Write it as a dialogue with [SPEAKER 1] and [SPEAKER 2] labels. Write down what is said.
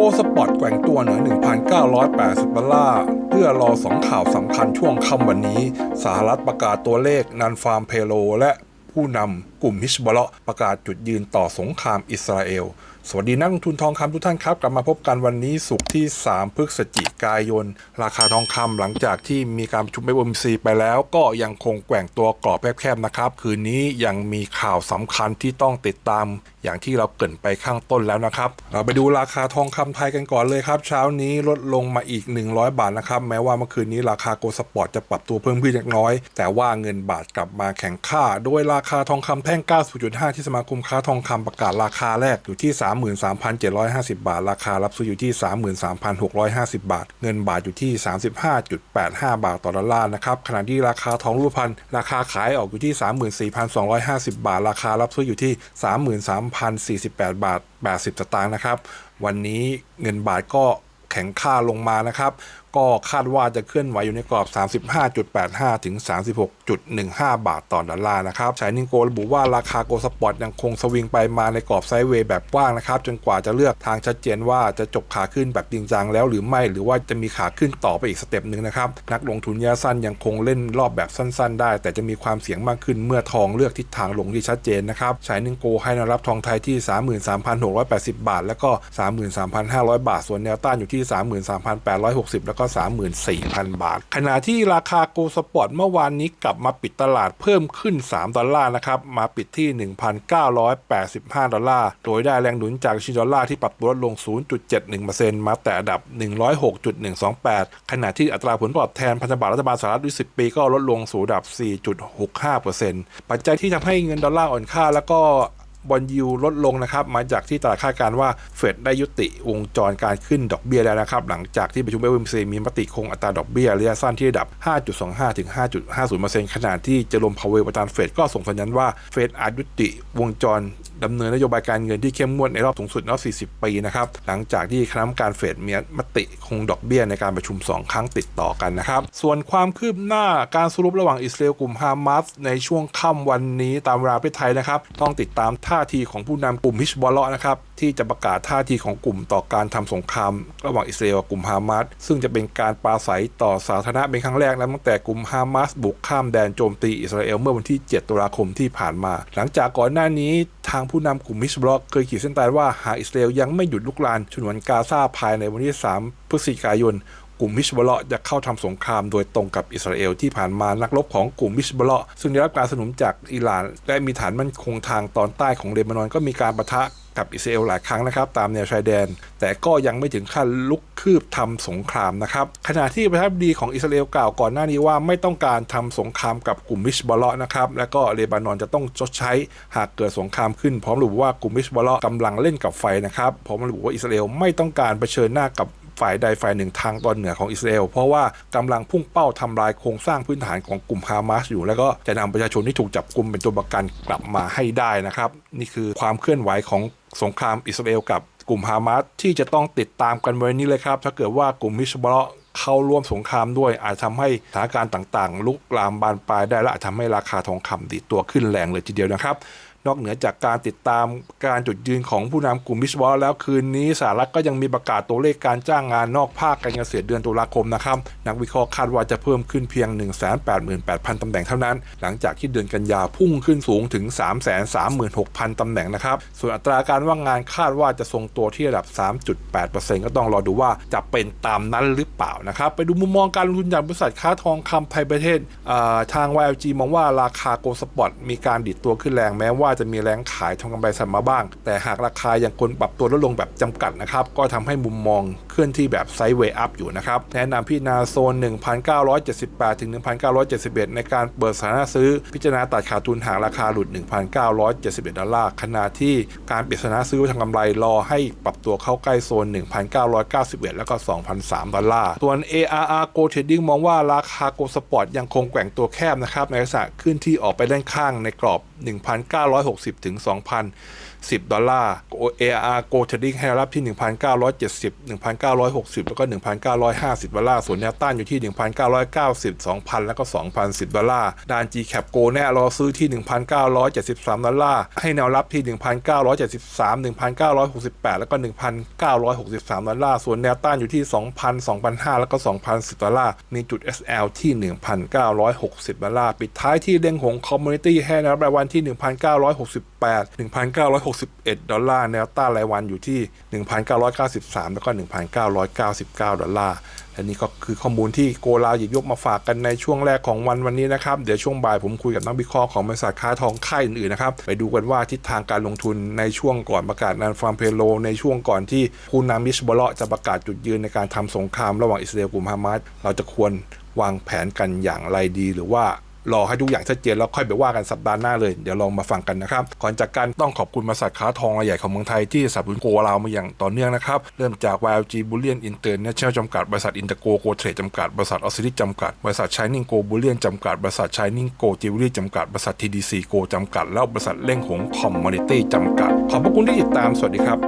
[SPEAKER 1] โกสปอตแกว่งตัวเหนือ 1,980 ดอลลาร์เพื่อรอสองข่าวสำคัญช่วงค่ำวันนี้ สหรัฐประกาศตัวเลขนันฟาร์มเพโล และผู้นำกลุ่มฮิชบอลประกาศจุดยืนต่อสงครามอิสราเอล สวัสดีนักลงทุนทองคำทุกท่านครับ กลับมาพบกันวันนี้สุกร์ที่ 3 พฤศจิกายน ราคาทองคำหลังจากที่มีการประชุม FOMC ไปแล้ว ก็ยังคงแกว่งตัวกรอบแคบๆนะครับ คืนนี้ยังมีข่าวสำคัญที่ต้องติดตาม อย่างที่เราเกรินไปข้างต้นแล้วนะครับ เราไปดูราคาทองคำไทยกันก่อนเลยครับ เช้านี้ลดลงมาอีก 100 บาทนะครับ แม้ว่าเมื่อคืนนี้ราคาโกลด์สปอร์ตจะปรับตัวเพิ่มขึ้นเล็กน้อย แต่ว่าเงินบาทกลับมาแข็งค่า โดยราคาทองคำแท่ง 90.5 ที่สมาคมค้าทองคำประกาศราคาแรกอยู่ที่3 33,750 บาท ราคารับซื้ออยู่ที่ 33,650 บาท เงินบาทอยู่ที่ 35.85 บาทต่อดอลลาร์นะครับขณะที่ราคาทองรูปพรรณราคาขายออกอยู่ที่ 34,250 บาท ราคารับซื้ออยู่ที่ 33,048 บาท 80 สตางค์นะครับ วันนี้เงินบาทก็แข็งค่าลงมานะครับก็คาดว่าจะเคลื่อนไหวอยู่ในกรอบ 35.85 ถึง 36.15 บาทต่อดอลลาร์นะครับชายนิงโกระบุว่าราคาโกลสปอร์ตยังคงสวิงไปมาในกรอบไซด์เวย์แบบกว้างนะครับ จนกว่าจะเลือกทางชัดเจนว่าจะจบขาขึ้นแบบจริงจังแล้วหรือไม่ หรือว่าจะมีขาขึ้นต่อไปอีกสเต็ปหนึ่งนะครับ นักลงทุนระยะสั้นยังคงเล่นรอบแบบสั้น ๆ ได้ แต่จะมีความเสี่ยงมากขึ้นเมื่อทองเลือกทิศทางลงที่ชัดเจนนะครับชายนิงโกให้แนวรับทองไทยที่ 33,680 บาท แล้วก็ 33,500 บาท ส่วนแนวต้านอยู่ที่ 33,860แล้วก็ 34,000 บาท ขณะที่ราคาโกลสปอร์ตเมื่อวานนี้กลับมาปิดตลาดเพิ่มขึ้น 3 ดอลลาร์นะครับมาปิดที่ 1,985 ดอลลาร์ โดยได้แรงหนุนจากชินดอลลาร์ที่ปรับตัวลดลง 0.71%มาแต่อันดับ 106.128 ขณะที่อัตราผลตอบแทนพันธบัตรรัฐบาลสหรัฐ20 ปีก็ลดลงสู่ระดับ 4.65%ปัจจัยที่ทำให้เงินดอลลาร์อ่อนค่าแล้วก็ บอลยูลดลงนะครับ มาจากที่ตลาดคาดการว่าเฟดได้ยุติวงจรการขึ้นดอกเบี้ยแล้วนะครับ หลังจากที่ประชุม FOMC มีมติคงอัตราดอกเบี้ยระยะสั้นที่ระดับ 5.25 ถึง 5.50%ขณะที่เจอร์มพาวเวลประธานเฟดก็ส่งสัญญาณว่าเฟดอาจยุติวงจรดำเนินนโยบายการเงินที่เข้มงวดในรอบสูงสุดรอบ 40 ปีนะครับ หลังจากที่คณะกรรมการเฟดมีมติคงดอกเบี้ยในการประชุม 2 ครั้งติดต่อกันนะครับ ส่วนความคืบหน้าการสรุประหว่างอิสราเอลกลุ่มฮามาสในช่วงค่ำวันนี้ตามเวลาประเทศไทยนะครับ ต้องติดตามท่าทีของผู้นำกลุ่มฮิชบอลเลาะนะครับที่จะประกาศท่าทีของกลุ่มต่อการทำสงคราม ระหว่างอิสราเอลกับกลุ่มฮามาสซึ่งจะเป็นการปราศัยต่อสาธารณะเป็นครั้งแรกนะตั้งแต่กลุ่มฮามาสบุกข้ามแดนโจมตีอิสราเอลเมื่อวันที่ 7 ตุลาคมที่ผ่านมา หลังจากก่อนหน้านี้ทางผู้นำกลุ่มฮิชบอลเคยขีดเส้นตายว่าหากอิสราเอลยังไม่หยุดลุกลานฉนวนกาซาภายในวันที่ 3 พฤศจิกายน กลุ่มฮิชบอลจะเข้าทำสงครามโดยตรงกับอิสราเอลที่ผ่านมานักรบของกลุ่มฮิชบอลซึ่งได้รับการสนับสนุนจากอิหร่าน และมีฐานมั่นคงทางตอนใต้ของเลบานอนก็มีการประทะกับอิสราเอลหลายครั้งนะครับตามแนวชายแดน แต่ก็ยังไม่ถึงขั้นลุกคืบทำสงครามนะครับขณะที่ประธานาธิบดีของอิสราเอลกล่าวก่อนหน้านี้ว่าไม่ต้องการทำสงครามกับกลุ่มฮิชบอลนะครับและก็เลบานอนจะต้องชดใช้หากเกิดสงครามขึ้น พร้อมระบุว่ากลุ่มฮิชบอลกำลังเล่นกับไฟนะครับพร้อมระบุว่าอิสราเอลไม่ต้องการเผชิญหน้ากับ ฝ่ายใดฝ่ายหนึ่งทางตอนเหนือของอิสราเอลเพราะว่ากำลังพุ่งเป้าทำลายโครงสร้างพื้นฐานของกลุ่มฮามาสอยู่ แล้วก็จะนำประชาชนที่ถูกจับกลุ่มเป็นตัวประกันกลับมาให้ได้นะครับ นี่คือความเคลื่อนไหวของสงครามอิสราเอลกับกลุ่มฮามาสที่จะต้องติดตามกันวันนี้เลยครับ ถ้าเกิดว่ากลุ่มฮิชบอลเข้าร่วมสงครามด้วยอาจทำให้สถานการณ์ต่างๆ ลุกลามบานปลายได้และอาจทำให้ราคาทองคำดีดตัวขึ้นแรงเลยทีเดียวนะครับ นอกเหนือจากการติดตามการจุดยืนของผู้นำกลุ่มบิชบอลแล้วคืนนี้สหรัฐก็ยังมีประกาศตัวเลขการจ้างงานนอกภาคการเกษตรเดือนตุลาคมนะครับ นักวิเคราะห์คาดว่าจะเพิ่มขึ้นเพียง 188,000 ตำแหน่งเท่านั้น หลังจากที่เดือนกันยาพุ่งขึ้นสูงถึง 336,000 ตำแหน่งนะครับ ส่วนอัตราการว่างงานคาดว่าจะทรงตัวที่ระดับ 3.8%ก็ต้องรอดูว่าจะเป็นตามนั้นหรือเปล่านะครับไปดูมุมมองการลงทุนจากบริษัทค้าทองคำไทยประเทศทาง YLG มองว่าราคาโกลสปอร์ตมีการดิดตัวขึ้นแรงแม้ว่าจะมีแรงขายทำกำไรสัมมาบ้าง แต่หากราคายังคงปรับตัวลดลงแบบจำกัดนะครับ ก็ทำให้มุมมองเคลื่อนที่แบบไซด์เวย์อัพอยู่นะครับ แนะนำพี่นาโซน 1,978 ถึง 1,971 ในการเปิดสถานะซื้อ พิจารณาตัดขาดทุนหากราคาหลุด 1,971 ดอลลาร์ขณะที่การปิดสถานะซื้อทำกำไรรอให้ปรับตัวเข้าใกล้โซน 1,991 แล้วก็ 2,003 ดอลลาร์ ส่วน ARR Go Trading มองว่าราคาโกลสปอร์ตยังคงแกว่งตัวแคบนะครับในลักษณะขึ้นที่ออกไปด้านข้างในกรอบ 1,960 ถึง10 ดอลลาร์ ARR Go Trading ให้รับที่ 1,970 1,960 แล้วก็ 1,950 ดอลลาร์ ส่วนแนวต้านอยู่ที่ 1,990 2,000 แล้วก็ 2,010 ดอลลาร์ ด้าน GCAP Go แน่รอซื้อที่ 1,973 ดอลลาร์ ให้แนวรับที่ 1,973 1,968 แล้วก็ 1,963 ดอลลาร์ ส่วนแนวต้านอยู่ที่ 2,000 2,500 แล้วก็ 2,010 ดอลลาร์ มีจุด SL ที่ 1,960 ดอลลาร์ ปิดท้ายที่เด้งหงคอมมูนิตี้ให้แนวรับรายวันที่ 1,968 1,961 ดอลลาร์ แนวต้านรายวันอยู่ที่ 1,993 แล้วก็ 1,999 ดอลลาร์ และนี่ก็คือข้อมูลที่โกลาหยิบยกมาฝากกันในช่วงแรกของวันวันนี้นะครับ เดี๋ยวช่วงบ่ายผมคุยกับนักวิเคราะห์ของบริษัทค้าทองค่ายอื่นๆนะครับ ไปดูกันว่าทิศทางการลงทุนในช่วงก่อนประกาศนันฟาร์มเพโล ในช่วงก่อนที่ผู้นำมิชบอลจะประกาศจุดยืนในการทำสงครามระหว่างอิสราเอลกลุ่มฮามาส เราจะควรวางแผนกันอย่างไรดีหรือว่า รอให้ทุกอย่างชัดเจนแล้วค่อยไปว่ากันสัปดาห์หน้าเลย เดี๋ยวลองมาฟังกันนะครับ ก่อนจากการต้องขอบคุณบริษัทค้าทองรายใหญ่ของเมืองไทยที่สนับสนุนโกเรามาอย่างต่อเนื่องนะครับ เริ่มจาก YLG Bullion International จำกัด บริษัทอินเตอร์โกโกเทรดจำกัด บริษัทออสซิลิจำกัด บริษัท Shining Go Bullion จำกัด บริษัท Shining Go Jewelry จำกัด บริษัท TDC Go จำกัด แล้วบริษัทเล่งหงคอมมอนิตี้จำกัด ขอบพระคุณที่ติดตาม สวัสดีครับ